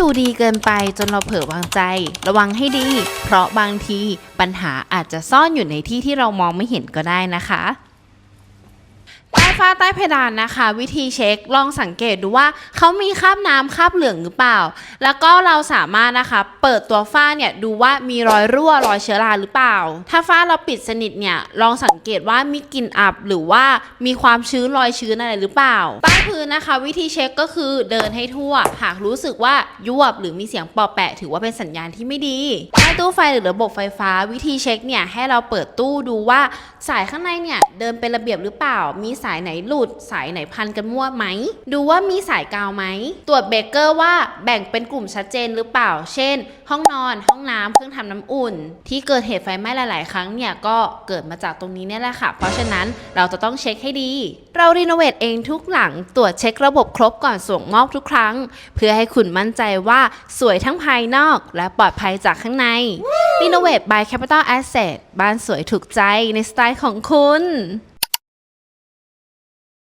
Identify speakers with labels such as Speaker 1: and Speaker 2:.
Speaker 1: ดูดีเกินไปจนเราเผลอวางใจ ระวังให้ดี เพราะบางทีปัญหาอาจจะซ่อนอยู่ในที่ที่เรามองไม่เห็นก็ได้นะคะ ฝ้าใต้เพดานนะคะ วิธีเช็คลองสังเกตดูว่าเขามีคราบน้ำคราบเหลืองหรือเปล่า แล้วก็เราสามารถนะคะเปิดตัวฝ้าเนี่ยดูว่ามีรอยรั่วรอยเชื้อราหรือเปล่า ถ้าฝ้าเราปิดสนิทเนี่ยลองสังเกตว่ามีกลิ่นอับหรือว่ามีความชื้นรอยชื้นอะไรหรือเปล่าใต้พื้นนะคะ วิธีเช็คก็คือเดินให้ทั่ว หากรู้สึกว่ายวบหรือมีเสียงปอแปะ ถือว่าเป็นสัญญาณที่ไม่ดีใต้ตู้ไฟหรือระบบไฟฟ้า วิธีเช็คเนี่ยให้เราเปิดตู้ดูว่าสายข้างในเนี่ยเดินเป็นระเบียบหรือเปล่า มีสายไหนไหนหลุด สายไหนพันกันมั่วไหม ดูว่ามีสายกาวไหม ตรวจเบเกอร์ว่าแบ่งเป็นกลุ่มชัดเจนหรือเปล่า เช่น ห้องนอน ห้องน้ำเครื่องทำน้ำอุ่น ที่เกิดเหตุไฟไหม้หลาย ๆ ครั้งเนี่ยก็เกิดมาจากตรงนี้เนี่ยแหละค่ะ เพราะฉะนั้นเราจะต้องเช็คให้ดี เรารีโนเวทเองทุกหลังตรวจเช็คระบบครบก่อนส่งมอบทุกครั้ง เพื่อให้คุณมั่นใจว่าสวยทั้งภายนอก และปลอดภัยจากข้างในรีโนเวท by Capital Asset บ้านสวยถูกใจในสไตล์ของคุณ